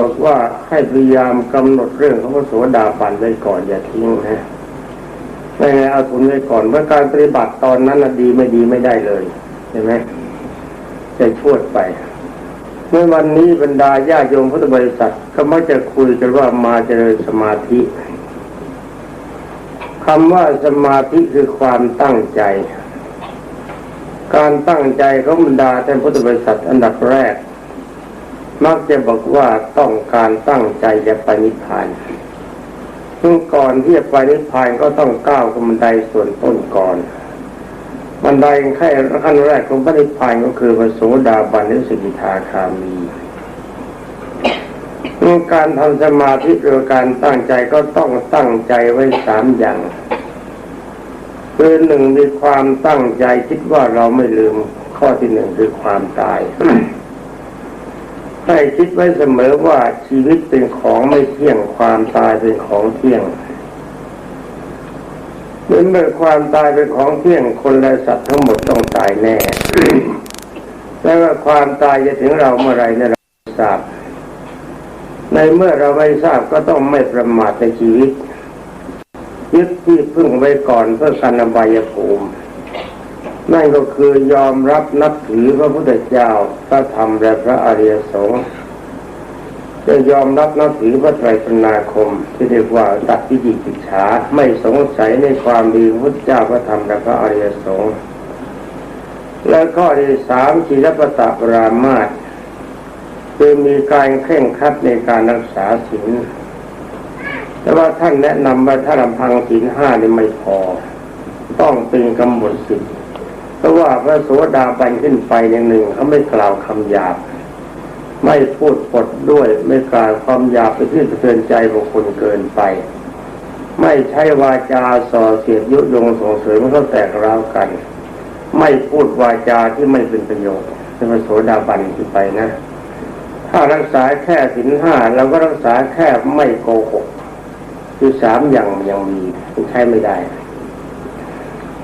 บอกว่าให้พยายามกำหนดเรื่องของพระโสดาบันไว้ก่อนอย่าทิ้งนะไม่ไงเอาทุนไว้ก่อนเพราะการปฏิบัติตอนนั้นดีไม่ดีไม่ได้เลยเห็นไหมจะชวดไป เมื่อวันนี้บรรดาญาโยมพุทธบริษัทก็มักจะคุยกันว่ามาเจริญสมาธิคำว่าสมาธิคือความตั้งใจ การตั้งใจของบรรดาท่านพุทธบริษัทอันดับแรก มักจะบอกว่าต้องการตั้งใจจะไปนิพพานซึ่งก่อนที่จะไปนิพพานก็ต้องก้าวขึ้นบันไดส่วนต้นก่อน บันไดแค่ขั้นแรกของพระนิพพานก็คือพระโสดาบันหรือสกิทาคามีการทำสมาธิหรือการตั้งใจก็ต้องตั้งใจไว้สามอย่างคือหนึ่งมีความตั้งใจคิดว่าเราไม่ลืมข้อที่หนึ่งคือความตาย ให้คิดไว้เสมอว่าชีวิตเป็นของไม่เที่ยงความตายเป็นของเที่ยงเมื่อเมื่อความตายเป็นของเที่ยงคนและสัตว์ทั้งหมดต้องตายแน่แล้วว่าความตายจะถึงเราเมื่อไรเนี่ยเราไม่ทราบ ในเมื่อเราไม่ทราบก็ต้องไม่ประมาทในชีวิต ยึดที่พึ่งไว้ก่อนเพื่อการอบายภูมิ นั่นก็คือยอมรับนับถือพระพุทธเจ้าพระธรรมและพระอริยสงฆ์จะยอมรับนับถือพระไตรสนาคม ที่เรียกว่าตัดวิจิกิจฉาไม่สงสัยในความดีพระพุทธเจ้าพระธรรมและพระอริยสงฆ์และข้อที่สามศีลปตะปรามาตคือมีการเคร่งครัดในการรักษาศีลแต่ว่าท่านแนะนำว่าถ้าลำพังศีลห้านี่ไม่พอ ต้องเป็นกำหนดสิทธิ เพราะว่าพระโสดาบันขึ้นไปอย่างหนึ่งเขาไม่กล่าวคำหยาบ ไม่พูดปดด้วยไม่กล่าวความหยาบไปที่สะเทือนใจบุคคลเกินไป ไม่ใช้วาจาส่อเสียดยุยงส่งเสริมเขาแตกร้าวกัน ไม่พูดวาจาที่ไม่เป็นประโยชน์เป็นพระโสดาบันขึ้นไปนะ ถ้ารักษาแค่สินห้าเราก็รักษาแค่ไม่โกหกคือสามอย่างยังมีใช้ไม่ได้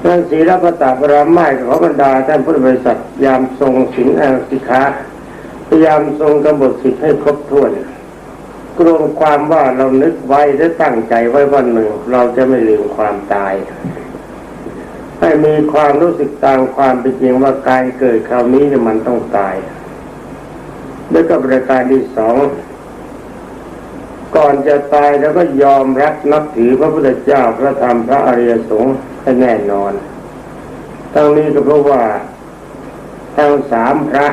ท่านศีลปตาปรามาสขอบรรดาท่านพุทธบริษัทยามทรงศีลอังสิกขาพยายามทรงกำหนดสิทธิให้ครบถ้วนกรวมความว่าเรานึกไว้และตั้งใจไว้วันหนึ่ง เราจะไม่ลืมความตาย ให้มีความรู้สึกตามความเป็นจริงว่าการเกิดคราวนี้เนี่ยมันต้องตาย แล้วก็ประการที่สองก่อนจะตายแล้วก็ยอมรับนับถือพระพุทธเจ้าพระธรรมพระอริยสงฆ์ แน่นอนทั้งนี้ก็เพราะว่าทั้งสามพระ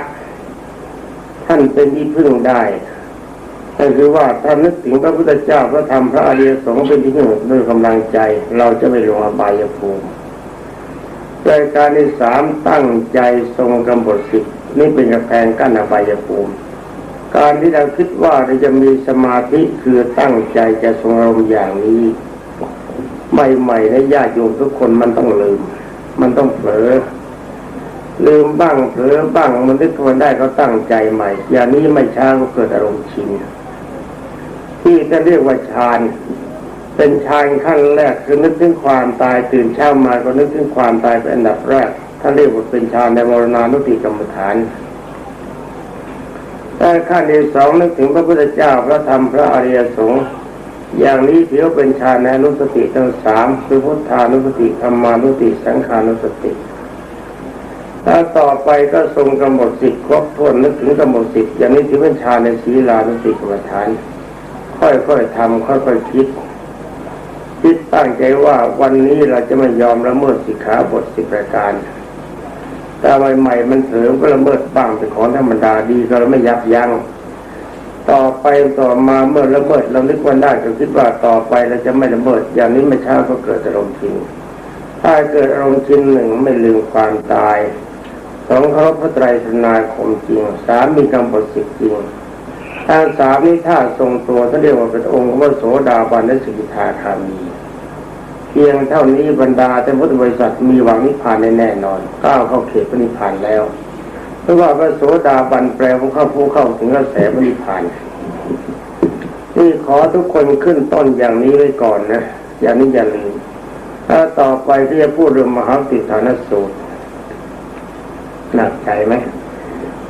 ท่านเป็นที่พึ่งได้ก็คือว่าถ้านึกถึงพระพุทธเจ้าพระธรรมพระอริยสงฆ์เป็นที่พึ่งด้วยกำลังใจ เราจะไม่ลงอบายภูมิรายการที่สามตั้งใจทรงกำหนดสิทธิ์นี่เป็นกระแพงกั้นอบายภูมิ การที่เราคิดว่าเราจะมีสมาธิคือตั้งใจจะทรงอารมณ์อย่างนี้ ใหม่ๆในญาติโยมทุกคนมันต้องลืม มันต้องเผลอลืมบ้างเผลอบ้างมันนึกทวนได้ก็ตั้งใจใหม่ อย่างนี้ไม่ช้าก็เกิดอารมณ์ชินที่จะเรียกว่าฌานเป็นฌานขั้นแรกคือนึกถึงความตายตื่นเช้ามาก็นึกถึงความตายเป็นอันดับแรกท่านเรียกว่าเป็นฌานในมรณานุติกรรมฐานแต่ขั้นที่สองนึกถึงพระพุทธเจ้าพระธรรมพระอริยสงฆ์ อย่างนี้ถือว่าเป็นฌานในอนุสติทั้งสามคือพุทธานุสติธรรมานุสติสังขานุสติถ้าต่อไปก็ทรงกำหนดสิทธิ์ครบถ้วนนึกถึงกำหนดสิทธิ์อย่างนี้ถือเป็นฌานในศีลานุสติกรรมฐาน ค่อยๆทำค่อยๆคิด คิดตั้งใจว่าวันนี้เราจะไม่ยอมละเมิดสิกขาบทสิบประการแต่ใหม่ๆมันเถลิมก็ละเมิดบ้างเป็นของธรรมดาดีก็ไม่ยับยัง้ง ต่อไปต่อมาเมื่อละเมิดเรานึกวันได้ก็คิดว่าต่อไปเราจะไม่ละเมิด อย่างนี้ไม่ช้าก็เกิดอารมณ์ชินถ้าเกิดอารมณ์ชินหนึ่งไม่ลืมความตายสองเขาพระไตรสนาคมจริงสามมีกำหนดสิทจริงทาสามนี้ถ้าทรงตัวท่านเรียกว่าเป็นองค์พระโสดาบันและสิกขาคามีเพียงเท่านี้บรรดาท่าพุทธบริษัทมีหวังนิพพานแน่นอนก้าวเข้าเขตพระนิพพานแล้ว ราะว่าพระโสดาบันแปลว่าเข้าผู้เข้าถึงกระแสพระนิพานนี่ขอทุกคนขึ้นต้นอย่างนี้ไว้ก่อนนะ อย่างนี้อย่าลืมถ้าต่อไปที่จะพูดเรื่องมหาติฐานสูตรหนักใจไหม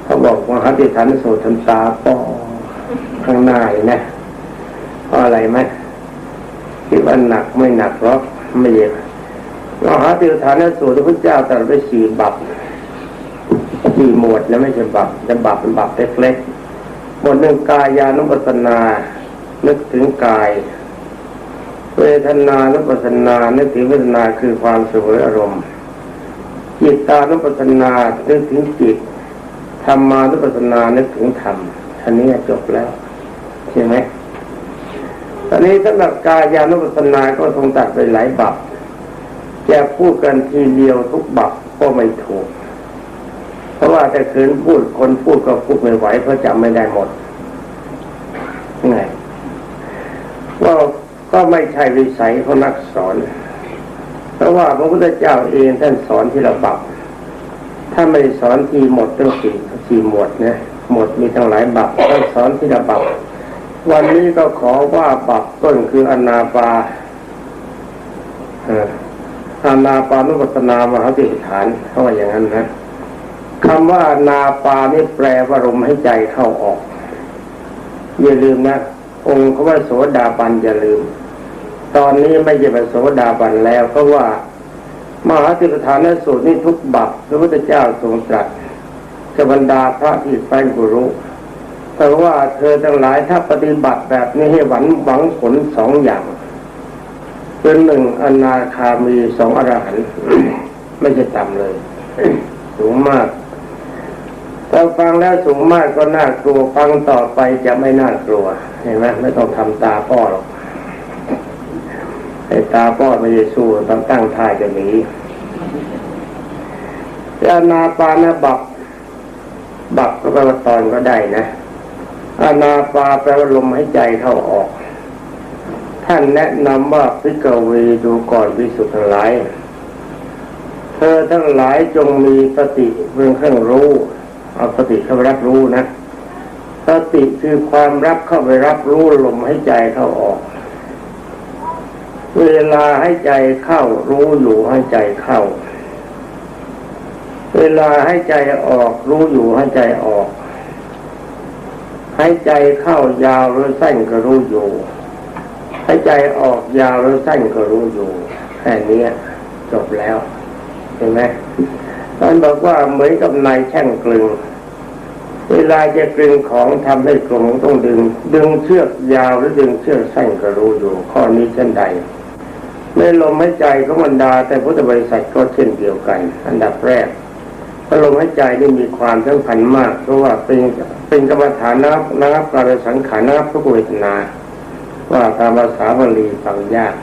เขาบอกมหาติฐานสูตรทำตาปอข้างหน้าเลยนะเพราะอะไรไหมคิดว่าหนักไม่หนักหรอกไม่เยอะเราหาติฐานสูตรที่พระเจ้าตรัสไปสี่บับ สี่หมวดนะไม่ใช่บับแต่บับเป็นบับเล็กๆหมวดหนึ่งกายานุปัสสนา นึกถึงกาย เวทนานุปัสสนา นึกถึงเวทนาคือความสวยอารมณ์ จิตตานุปัสสนา นึกถึงจิต ธรรมานุปัสสนา นึกถึงธรรมท่านี้จบแล้วใช่ไหมตอนนี้สำหรับกายานุปัสสนาก็ทรงตัดไปหลายบับจะพูดกันทีเดียวทุกบับก็ไม่ถูก เพราะว่าแต่คืนพูดคนพูดก็พูดไม่ไหวเพราะจำไม่ได้หมดไงว่าก็ไม่ใช่วิสัยของนักสอน เพราะว่าพระพุทธเจ้าเองท่านสอนที่ระบับถ้าไม่สอนทีหมดต้องสี่สี่หมวดนี่ยหมดมีทั้งหลายบับท่านสอนที่ระบับวันนี้ก็ขอว่าบับต้นคืออนาปาอานาปานุปัสนามหาติฐานเขาว่าอย่างนั้นนะ คำว่านาปานี่แปลว่าลมให้ใจเข้าออก อย่าลืมนะ องค์เขาว่าโสดาบันอย่าลืม ตอนนี้ไม่ใช่เป็นโสดาบันแล้วเพราะว่ามหาติปฐานสูตรนี้ทุกบัพพระพุทธเจ้าทรงตรัสกับบรรดาพระที่แฟนกุรุแต่ว่าเธอทั้งหลายถ้าปฏิบัติแบบนี้ให้หวังหวังผลสองอย่างเป็นหนึ่งอนาคามีสองอรหันต์ไม่ใช่ต่ำเลย สูงมาก ถ้าฟังแล้วสูงมากก็น่ากลัวฟังต่อไปจะไม่น่ากลัว เห็นไหมไม่ต้องทำตาป้อหรอกไอ้ตาป้อไม่ได้สู้ต้องตั้งท่าจะหนีอานาปานะบับบับก็แปลว่าตอนก็ได้นะอานาปาแปลว่าลมหายใจเข้าออก ท่านแนะนำว่าพิกเวดูก่อนวิสุทธิ์ทั้งหลาย เธอทั้งหลายจงมีสติเพื่อเครื่องรู้ เอาสติเข้าไปรับรู้นะสติคือความรับเข้าไปรับรู้ลมให้ใจเข้าออก เวลาให้ใจเข้ารู้อยู่ให้ใจเข้า เวลาให้ใจออก รู้อยู่ให้ใจออก ให้ใจเข้ายาวหรือสั้นก็รู้อยู่ให้ใจออกยาวหรือสั้นก็รู้อยู่แค่นี้จบแล้วเห็นไหม ท่านบอกว่าเหมือนกับนายแช่งกลึง เวลาจะกลึงของทำให้กลมต้องดึง ดึงเชือกยาวหรือดึงเชือกสั้นก็รู้อยู่ ข้อนี้เช่นใดไม่ลมหายใจของบรรดา แต่พุทธบริษัทก็เช่นเดียวกัน อันดับแรกพระลมหายใจนี่มีความสำคัญมาก เพราะว่าเป็นเป็นกรรมฐานนับนับการสังขารนับทุกเวทนา ว่าตามภาษาบาลีฟังยาก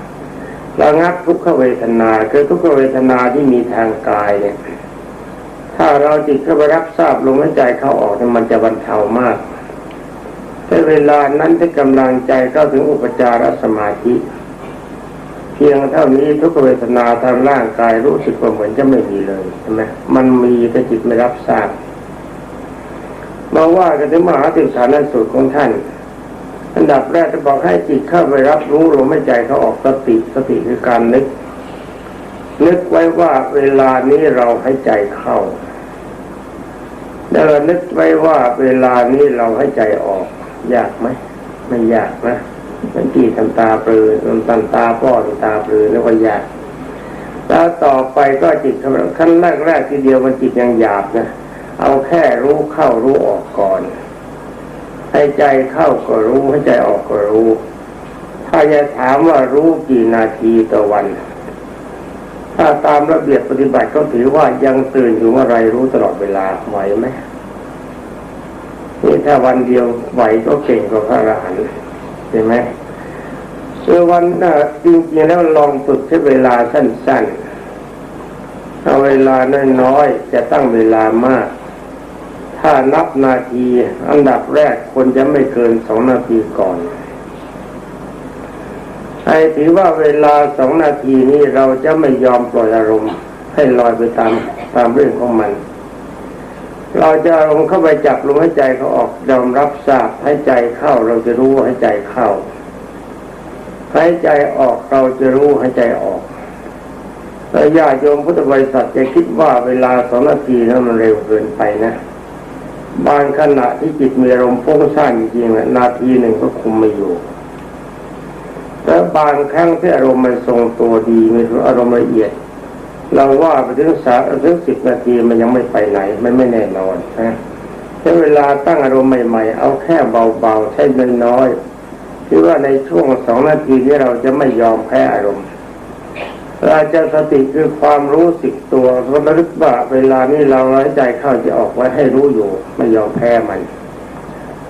ระงับทุกขเวทนาคือทุกขเวทนาที่มีทางกายเนี่ย ถ้าเราจิตเข้าไปรับทราบลมหายใจเข้าออกเนี่ยมันจะบรรเทามากแต่เวลานั้นที่กำลังใจเข้าถึงอุปจารสมาธิ เพียงเท่านี้ทุกเวทนาทางร่างกายรู้สึกว่าเหมือนจะไม่มีเลยใช่ไหมมันมีแต่จิตไม่รับทราบมาว่ากันถึงมหาติสานสูตรของท่านอันดับแรกจะบอกให้จิตเข้าไปรับรู้ลมหายใจเขาออกสติสติคือการนึกนึกไว้ว่าเวลานี้เราให้ใจเข้า แล้วนึกไว้ว่าเวลานี้เราให้ใจออก ยากไหมไม่ยากนะมันจีทำตาปลือทำตาตาป้อนตาปลือแล้วก็ยากแล้วต่อไปก็จิตขั้นแรกแรกทีเดียวมันจิตยังหยาบนะเอาแค่รู้เข้ารู้ออกก่อน ให้ใจเข้าก็รู้ให้ใจออกก็รู้ ถ้าจะถามว่ารู้กี่นาทีต่อวัน ถ้าตามระเบียบปฏิบัติก็ถือว่ายังตื่นอยู่เมื่อไรรู้ตลอดเวลาไหวไหมนี่ถ้าวันเดียวไหวก็เก่งกว่าพระอรหันต์เห็นไหมเมื่อวันจริงๆแล้วลองฝึกใช้เวลาสั้นๆเอาเวลาน้อยๆจะตั้งเวลามาก ถ้านับนาทีอันดับแรกคนจะไม่เกินสองนาทีก่อน ไอ้ถือว่าเวลาสองนาทีนี้เราจะไม่ยอมปล่อยอารมณ์ ให้ลอยไปตามตามเรื่องของมัน เราจะอารมณ์เข้าไปจับลมหายใจเขาออกยอมรับทราบให้ใจเข้าเราจะรู้ให้ใจเข้าให้ใจออกเราจะรู้ให้ใจออกแต่ญาติโยมพุทธบริษัทจะคิดว่าเวลาสองนาทีนั้นมันเร็วเกินไปนะ บางขณะที่จิตมีอารมณ์ฟุ้งซ่านจริงๆนาทีหนึ่งก็คุมไม่อยู่ แล้วบางครั้งที่อารมณ์มันทรงตัวดีมีอารมณ์ละเอียด เราว่าไปถึงสาถึงสิบนาทีมันยังไม่ไปไหน มันไม่แน่นอนนะใช้เวลาตั้งอารมณ์ใหม่ๆ เอาแค่เบาๆใช้น้อยๆที่ว่าในช่วงสองนาทีนี้เราจะไม่ยอมแพ้อารมณ์เราจะสติคือความรู้สึกตัวระลึกว่าเวลานี้เราหายใจเข้าจะออกไว้ให้รู้อยู่ ไม่ยอมแพ้มัน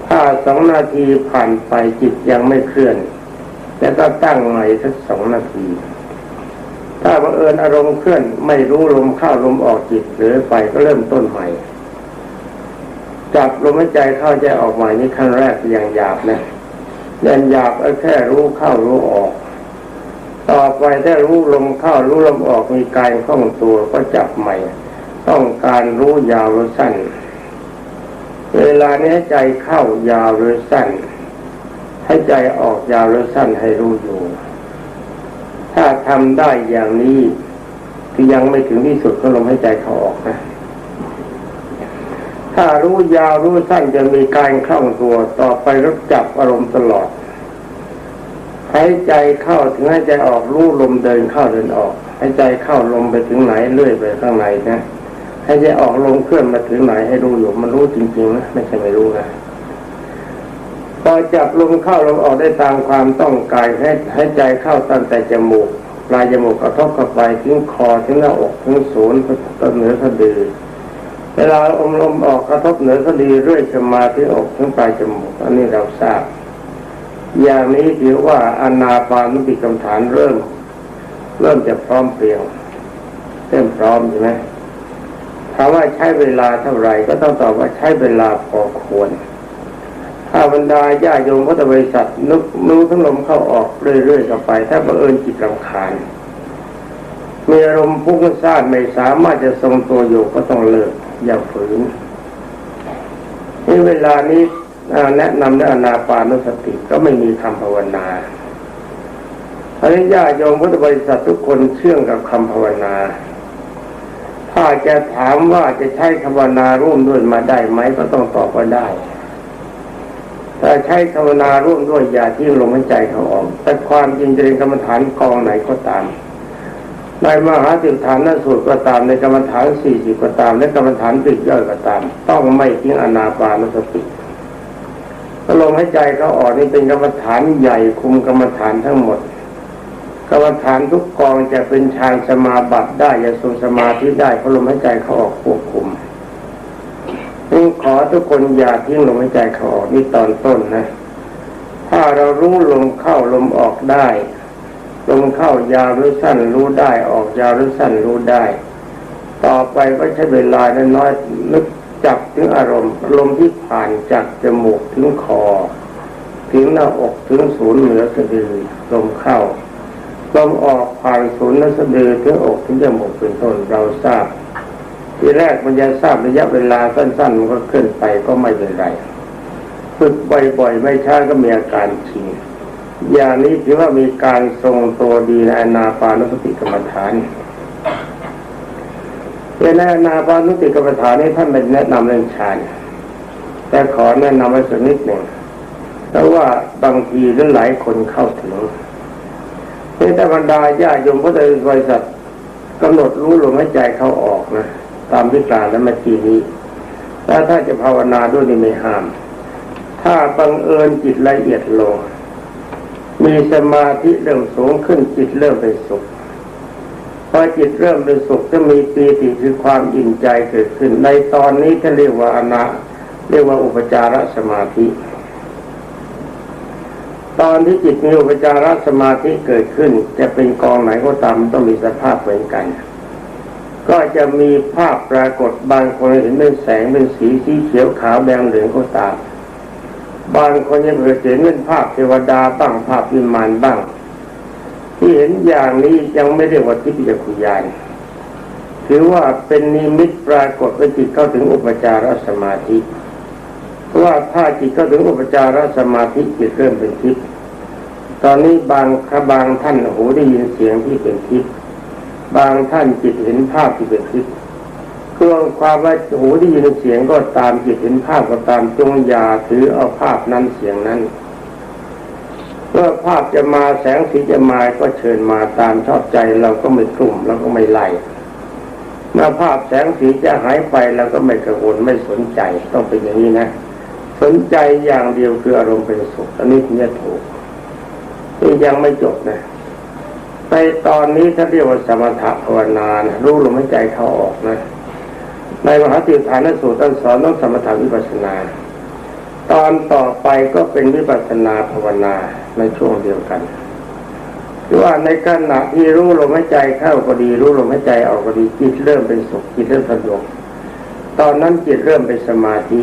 ถ้าสองนาทีผ่านไปจิตยังไม่เคลื่อน แล้วก็ตั้งใหม่สักสองนาที ถ้าบังเอิญอารมณ์เคลื่อนไม่รู้ลมเข้าลมออกจิตหรือไปก็เริ่มต้นใหม่จับลมหายใจเข้าใจออกใหม่นี่ขั้นแรกอย่างหยาบนะอย่างหยาบแค่รู้เข้ารู้ออก ต่อไปถ้ารู้ลมเข้ารู้ลมออกมีกายคล่องตัวก็จับใหม่ ต้องการรู้ยาวหรือสั้น เวลานี้ใจเข้ายาวหรือสั้น ให้ใจออกยาวหรือสั้นให้รู้อยู่ ถ้าทำได้อย่างนี้คือยังไม่ถึงที่สุดก็ลมให้ใจเขาออกนะถ้ารู้ยาวรู้สั้นจะมีการคล่องตัวต่อไปรับจับอารมณ์ตลอดหายใจเข้าถึงให้ใจออกรู้ลมเดินเข้าเดินออกให้ใจเข้าลมไปถึงไหนเลื่อยไปข้างในนะให้ใจออกลมเคลื่อนมาถึงไหนให้รู้อยู่มันรู้จริงๆนะไม่ใช่ไม่รู้นะ พอจับลมเข้าลมออกได้ตามความต้องการให้ให้ใจเข้าตั้งแต่จมูกปลายจมูกกระทบเข้าไปถึงคอถึงหน้าอกถึงศูนย์ต้นเหนือสะดือเวลาอมลมออกกระทบเหนือสะดือเรื่อยชมาที่อกถึงปลายจมูกอันนี้เราทราบ อย่างนี้ถือว่าอนาปานุติกรรมฐานเริ่ม เริ่มจะพร้อมเพรียงเริ่มพร้อมใช่ไหมถามว่าใช้เวลาเท่าไหร่ก็ต้องตอบว่าใช้เวลาพอควร ถ้าบรรดาญาโยมพุทธบริษัทนึกนู้ทั้งลมเข้าออกเรื่อยๆกันไป ถ้าบังเอิญจิตรำคาญมีอารมณ์พุ่งซ่านไม่สามารถจะทรงตัวอยู่ก็ต้องเลิกอย่าฝืนนี่เวลานี้แนะนำเรื่องอนาปานุสติก็ไม่มีคำภาวนาอริยาโยมพุทธบริษัททุกคนเชื่องกับคำภาวนา ถ้าจะถามว่าจะใช้คำภาวนาร่วมด้วยมาได้ไหมก็ต้องตอบว่าได้ ถ้าใช้ภาวนาร่วมด้วยอย่าที่ลมหายใจเขาออก แต่ความจริงจะเป็นกรรมฐานกองไหนก็ตามในมหาสิฐานนสูตรก็ตามในกรรมฐานสี่สิบก็ตามและกรรมฐานปิดย่อยก็ตาม ต้องไม่ทิ้งอนาปานสติลมหายใจเขาออกนี่เป็นกรรมฐานใหญ่คุมกรรมฐานทั้งหมด กรรมฐานทุกกองจะเป็นฌานสมาบัติได้จะทรงสมาธิได้เพราะลมหายใจเขาออกควบคุม ขอทุกคนอย่าทิ้งลมหายใจเขาออกนี่ตอนต้นนะ ถ้าเรารู้ลมเข้าลมออกได้ ลมเข้ายาวหรือสั้นรู้ได้ออกยาวหรือสั้นรู้ได้ ต่อไปก็ใช้เวลาน้อยนึกจับถึงอารมณ์ลมที่ผ่านจากจมูกถึงคอถึงหน้าอกถึงศูนย์เหนือสะดือลมเข้าลมออกผ่านศูนย์เหนือสะดือถึงอกถึงจมูกเป็นต้นเราทราบ ทีแรกมันจะทราบระยะเวลาสั้น ๆ มันก็ขึ้นไปก็ไม่เป็นไรฝึกบ่อยๆ ไม่ช้าก็มีอาการชินอย่างนี้ถือว่ามีการทรงตัวดีในอนาปานุสติกรรมฐานในอนาปานุสติกรรมฐานนี้ท่านเป็นแนะนำเรื่องฌานแต่ขอแนะนำไว้สักนิดหนึ่งเพราะว่าบางทีหรือหลายคนเข้าถึงในี่ถ้าบรรดาญาโยมพุทธบริษัทกำหนดรู้ลมหายใจเข้าออกนะ ตามที่กล่าวแล้วเมื่อกี้นี้แล้วถ้าจะภาวนาด้วยนี่ไม่ห้าม ถ้าบังเอิญจิตละเอียดลง มีสมาธิเริ่มสูงขึ้นจิตเริ่มเป็นสุขพอจิตเริ่มเป็นสุขจะมีปีติคือความอิ่มใจเกิดขึ้น ในตอนนี้ท่านเรียกว่าอนาเรียกว่าอุปจารสมาธิ ตอนที่จิตมีอุปจารสมาธิเกิดขึ้น จะเป็นกองไหนก็ตามต้องมีสภาพเหมือนกัน ก็จะมีภาพปรากฏบางคนเห็นเป็นแสงเป็นสีสีเขียวขาวแดงเหลืองก็ตามบางคนยังเห็นเป็นภาพเทวดาบ้างภาพวิมานบ้าง ที่เห็นอย่างนี้ยังไม่เรียกว่าทิพยคุยานถือว่าเป็นนิมิตปรากฏว่าจิตเข้าถึงอุปจารสมาธิเพราะว่าถ้าจิตเข้าถึงอุปจารสมาธิจิตเริ่มเป็นทิพย์ตอนนี้บางคบางท่านหูได้ยินเสียงที่เป็นทิพย์ บางท่านจิตเห็นภาพที่เป็นทิพย์เครื่องความว่าหูได้ยินเสียงก็ตามจิตเห็นภาพก็ตามจงอย่าถือเอาภาพนั้นเสียงนั้นเมื่อภาพจะมาแสงสีจะมาก็เชิญมาตามชอบใจเราก็ไม่กลุ่มเราก็ไม่ไล่เมื่อภาพแสงสีจะหายไปเราก็ไม่กระวนไม่สนใจต้องเป็นอย่างนี้นะ สนใจอย่างเดียวคืออารมณ์เป็นสุขอันนี้ถึงจะถูกนี่ยังไม่จบนะ ในตอนนี้ถ้าเรียกว่าสมถะภาวนานะรู้ลมหายใจเข้าออกนะ ในมหาติฐานสูตรท่านสอนต้องสมถะวิปัสนา ตอนต่อไปก็เป็นวิปัสสนาภาวนาในช่วงเดียวกันหรือว่าในขณะที่รู้ลมหายใจเข้าก็ดี รู้ลมหายใจออกก็ดีจิตเริ่มเป็นสุขจิตเริ่มสงบตอนนั้นจิตเริ่มเป็นสมาธิ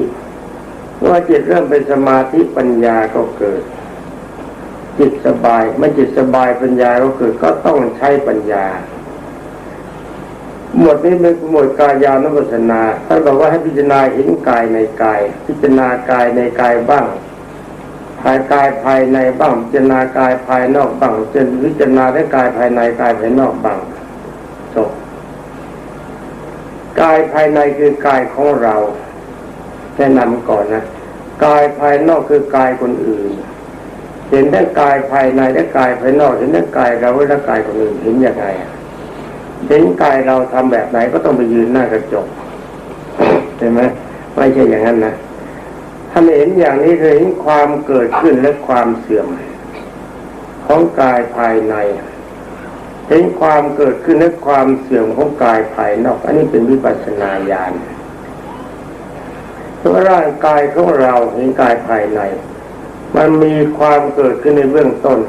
เมื่อจิตเริ่มเป็นสมาธิปัญญาก็เกิด จิตสบายเมื่อจิตสบายปัญญาก็เกิดก็ต้องใช้ปัญญา หมวดนี้เป็นหมวดกายานุปัสสนาท่านบอกว่าให้พิจารณาเห็นกายในกาย พิจารณากายในกายบ้างภายกายภายในบ้างพิจารณากายภายนอกบ้างจนพิจารณาได้กายภายในกายภายนอกบ้างจบกายภายในคือกายของเราแนะนำก่อนนะกายภายนอกคือกายคนอื่น เห็นได้กายภายในและกายภายนอกเห็นได้กายเราและกายคนอื่นเห็นยังไงอะเห็นกายเราทำแบบไหนก็ต้องไปยืนหน้ากระจกเห็นไหมไม่ใช่อย่างนั้นนะถ้าเห็นอย่างนี้คือเห็นความเกิดขึ้นและความเสื่อม ของกายภายในเห็นความเกิดขึ้นและความเสื่อมของกายภายนอก อันนี้เป็นวิปัสสนาญาณเพราะร่างกายของเราเห็นกายภายใน มันมีความเกิดขึ้นในเบื้องต้น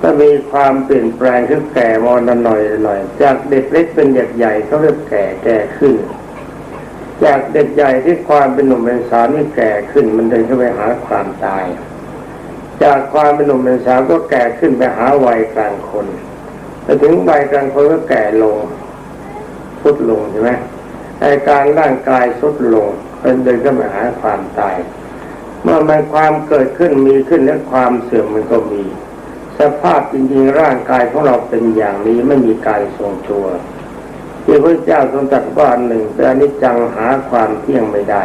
ถ้ามีความเปลี่ยนแปลงขึ้นแก่มอนหน่อยหน่อย จากเด็กเล็กเป็นเด็กใหญ่เขาเริ่มแก่แก่ขึ้น จากเด็กใหญ่ที่ความเป็นหนุ่มเป็นสาวนี่แก่ขึ้น มันเดินเข้าไปหาความตาย จากความเป็นหนุ่มเป็นสาวก็แก่ขึ้นไปหาวัยกลางคนไปถึงวัยกลางคนก็แก่ลงสุดลงใช่ไหมอาการร่างกายสุดลงเป็นเดินเข้าไปหาความตาย เมื่อมันความเกิดขึ้นมีขึ้นและความเสื่อมมันก็มี สภาพจริงๆร่างกายของเราเป็นอย่างนี้ไม่มีการทรงตัวที่พระเจ้าทรงตรัสว่าหนึ่งเป็นอนิจจังหาความเที่ยงไม่ได้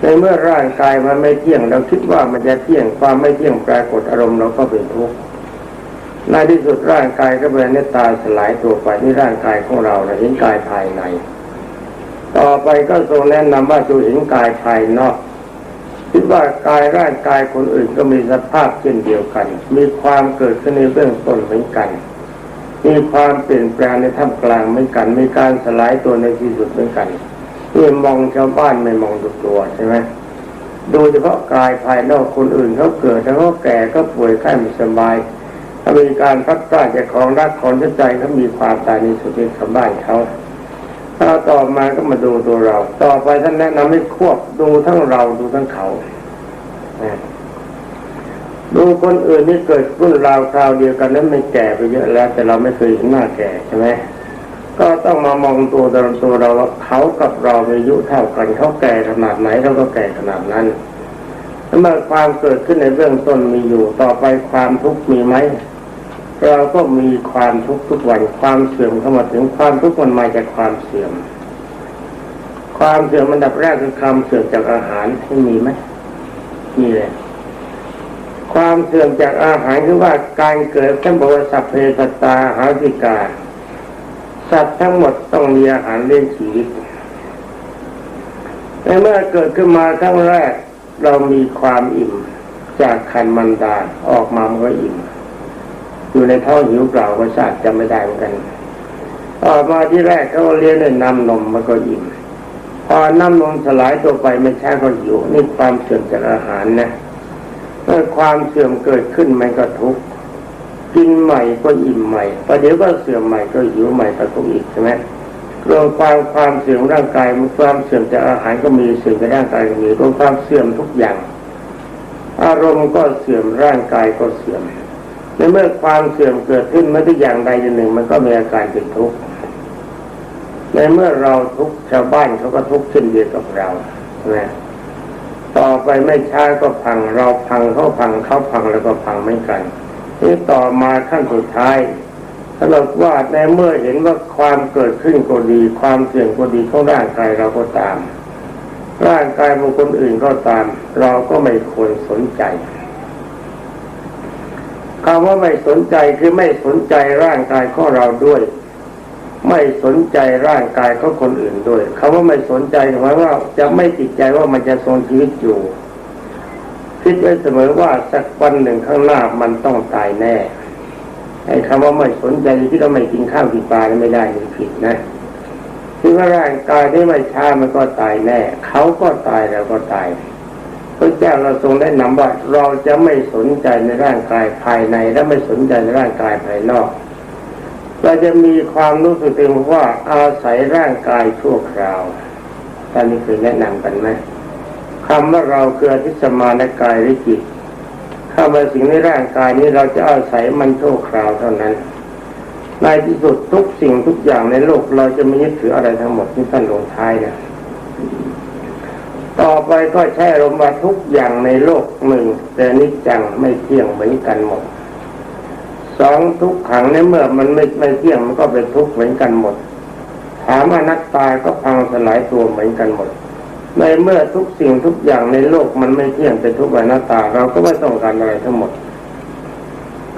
ในเมื่อร่างกายมันไม่เที่ยงเราคิดว่ามันจะเที่ยงความไม่เที่ยงปรากฏอารมณ์เราก็เป็นทุกข์ในที่สุดร่างกายก็เป็นเนตตาสลายตัวไปนี่ร่างกายของเราเราเห็นกายภายใน ต่อไปก็ทรงแนะนำว่าจะเห็นกายภายนอก คิดว่ากายร่างกายคนอื่นก็มีสภาพเช่นเดียวกัน มีความเกิดขึ้นในเบื้องต้นเหมือนกัน มีความเปลี่ยนแปลงในท่ามกลางเหมือนกัน มีการสลายตัวในที่สุดเหมือนกันนี่มองชาวบ้านไม่มองดูตัวใช่ไหมดูเฉพาะกายภายนอกคนอื่นเขาเกิดแล้วเขาแก่ก็ป่วยไข้ไม่สบายถ้ามีการพักกล้าจากของรักของใจเขามีความตายในสุดที่ชาวบ้านเขา ถ้าต่อมาก็มาดูตัวเรา ต่อไปท่านแนะนำให้ควบดูทั้งเราดูทั้งเขาดูคนอื่นที่เกิดรุ่นราวคราวเดียวกันนั้นไม่แก่ไปเยอะแล้ว แต่เราไม่เคยเห็นหน้าแก่ใช่ไหมก็ต้องมามองตัวเราตัวเราว่าเขากับเรามีอายุเท่ากันเขาแก่ขนาดไหนเราก็แก่ขนาดนั้นเมื่อความเกิดขึ้นในเบื้องต้นมีอยู่ ต่อไปความทุกข์มีไหม เราก็มีความทุกข์ทุกวันความเสื่อมเข้ามาถึงความทุกข์มันมาจากความเสื่อม ความเสื่อมมันดับแรกคือความเสื่อมจากอาหารที่มีไหมมีเลยความเสื่อมจากอาหารคือว่าการเกิดท่านบอกว่าสัพเพสตาหาติกาสัตว์ทั้งหมดต้องมีอาหารเลี้ยงชีวิตในเมื่อเกิดขึ้นมาครั้งแรก เรามีความอิ่ม จากคันมันดาออกมามันก็อิ่ม อยู่ในท้องหิวเปล่าก็ทราบจำไม่ได้เหมือนกัน ออกมาที่แรกเขาเลี้ยงด้วยน้ำนมมันก็อิ่มพอน้ำนมสลายตัวไปไม่ใช่ก็หิวนี่ความเสื่อมจากอาหารนะเมื่อความเสื่อมเกิดขึ้นมันก็ทุกข์กินใหม่ก็อิ่มใหม่ประเดี๋ยวก็เสื่อมใหม่ก็หิวใหม่ก็ทุกข์อีกใช่ไหมรวมความความเสื่อมร่างกายมันความเสื่อมจากอาหารก็มีเสื่อมจากร่างกายก็มีรวมความเสื่อมทุกอย่าง อารมณ์ก็เสื่อมร่างกายก็เสื่อม ในเมื่อความเสื่อมเกิดขึ้นเมื่อทุกอย่างใดอย่างหนึ่ง มันก็มีอาการเป็นทุกข์ในเมื่อเราทุกข์ชาวบ้านเขาก็ทุกข์เช่นเดียวกับเราใช่ไหมต่อไปไม่ช้าก็พัง เราพังเขาพังเขาพังแล้วก็พังไม่กันนี่ต่อมาขั้นสุดท้ายสรุปว่าในเมื่อเห็นว่าความเกิดขึ้นก็ดี ความเสื่อมก็ดีของร่างกายเราก็ตาม ร่างกายของคนอื่นก็ตาม เราก็ไม่ควรสนใจ คำว่าไม่สนใจคือไม่สนใจร่างกายของเราด้วย ไม่สนใจร่างกายของคนอื่นด้วยคำว่าไม่สนใจหมายว่าจะไม่ติดใจว่ามันจะทรงชีวิตอยู่คิดไว้เสมอว่าสักวันหนึ่งข้างหน้ามันต้องตายแน่ไอ้คำว่าไม่สนใจที่เราไม่กินข้าวกินปลาไม่ได้นี่ผิดนะคือว่าร่างกายที่ไม่ช้ามันก็ตายแน่ เขาก็ตายเราก็ตาย เจ้าเราทรงแนะนำว่าเราจะไม่สนใจในร่างกายภายใน และไม่สนใจในร่างกายภายนอกเราจะมีความรู้สึกถึงว่าอาศัยร่างกายชั่วคราวท่านนี้เคยแนะนำกันไหมคำว่าเราคืออธิสมานกายหรือจิตเข้ามาสิ่งในร่างกายนี้เราจะอาศัยมันชั่วคราวเท่านั้นในที่สุดทุกสิ่งทุกอย่างในโลกเราจะไม่ยึดถืออะไรทั้งหมดที่ท่านลงท้ายนะ ต่อไปก็ใช้อารมว่าทุกอย่างในโลกหนึ่งแต่นิจจังไม่เที่ยงเหมือนกันหมดสองทุกขังในเมื่อมันไม่ไม่เที่ยงมันก็เป็นทุกข์เหมือนกันหมด ถามว่านักตายก็พังสลายตัวเหมือนกันหมด ในเมื่อทุกสิ่งทุกอย่างในโลกมันไม่เที่ยงเป็นทุกข์อนหน้าตา เราก็ไม่ต้องการอะไรทั้งหมด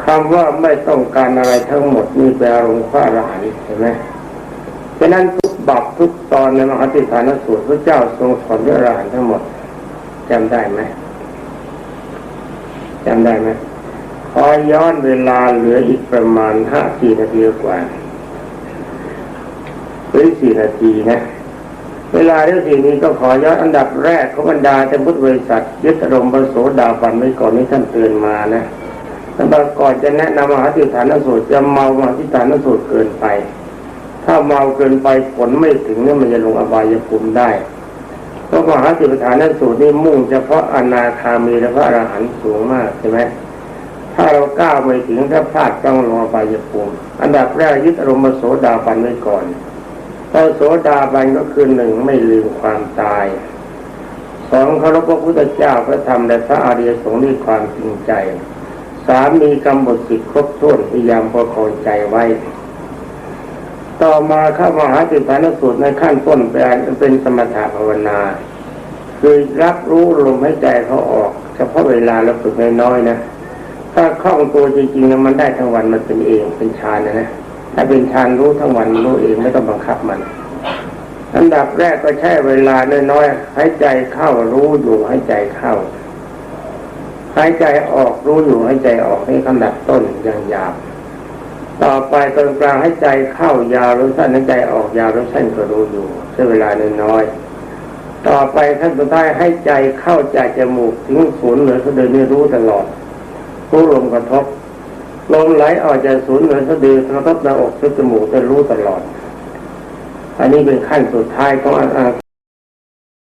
คำว่าไม่ต้องการอะไรทั้งหมดนี่แปลอารมณ์พระอรหันต์เห็นไหมฉะนั้น ทุกบับทุกตอนในมหาติฐานสูตรพระเจ้าทรงสอนพระอรหันต์ทั้งหมดจำได้ไหมจำได้ไหมขอย้อนเวลาเหลืออีกประมาณห้าสี่นาทีกว่าหรือสี่นาทีนะ เวลาเรื่องสิ่นี้ก็ขอย้อนอันดับแรกของบรรดาเจะพุทธบริษัทยึดอารมณ์พระโสดาบันไว้ก่อนนี้ท่านเตือนมานะแล้วก่อนจะแนะนำมหาติฐานสูตรจะเมามหาติฐานสูตรเกินไป ถ้าเมาเกินไปผลไม่ถึงเนี่ยมันจะลงอบายภูมิได้เพราะมหาติบฐานนั่นสูตรนี่มุ่งเฉพาะอนาคามีและพระอรหันต์สูงมากใช่ไหมถ้าเราก้าวไปถึงถ้าพลาดต้องลงอบายภูมิอันดับแรกยึดอารมณ์โสดาบันไว้ก่อนพระโสดาบันก็คือหนึ่งไม่ลืมความตายสองเคารพพระพุทธเจ้าพระธรรมและพระอริยสงฆ์ด้วยความจริงใจสามมีกรรมบทสิทธิครบถ้วนพยายามประคองใจไว้ ต่อมาข้ามหาติฐานสูตรในขั้นต้นเป็นเป็นสมถะภาวนา คือรับรู้ลมหายใจเขาออก เฉพาะเวลาเราฝึกน้อยๆนะ ถ้าคล่องตัวจริงๆมันได้ทั้งวันมันเป็นเองเป็นฌานนะนะถ้าเป็นฌานรู้ทั้งวันรู้เองไม่ต้องบังคับมัน อันดับแรกก็ใช้เวลาน้อยๆหายใจเข้ารู้อยู่หายใจเข้าหายใจออกรู้อยู่หายใจออกนี่อันดับต้นอย่างหยาบ ต่อไปตอนกลางใหายใจเข้ายาวหรือสั้นหายใจออกยาวหรือสั้นก็รู้อยู่ใช้เวลาน้อยต่อไปขั้นสุดท้ายให้ใจเข้าจากจมูกถึงศูนย์เหนือสะดือนี่รู้ตลอดรู้ลมกระทบลมไหลออกจากศูนย์เหนือสะดือกระทบหน้าอกถึงจมูกจะรู้ตลอด อันนี้เป็นขั้นสุดท้ายของอา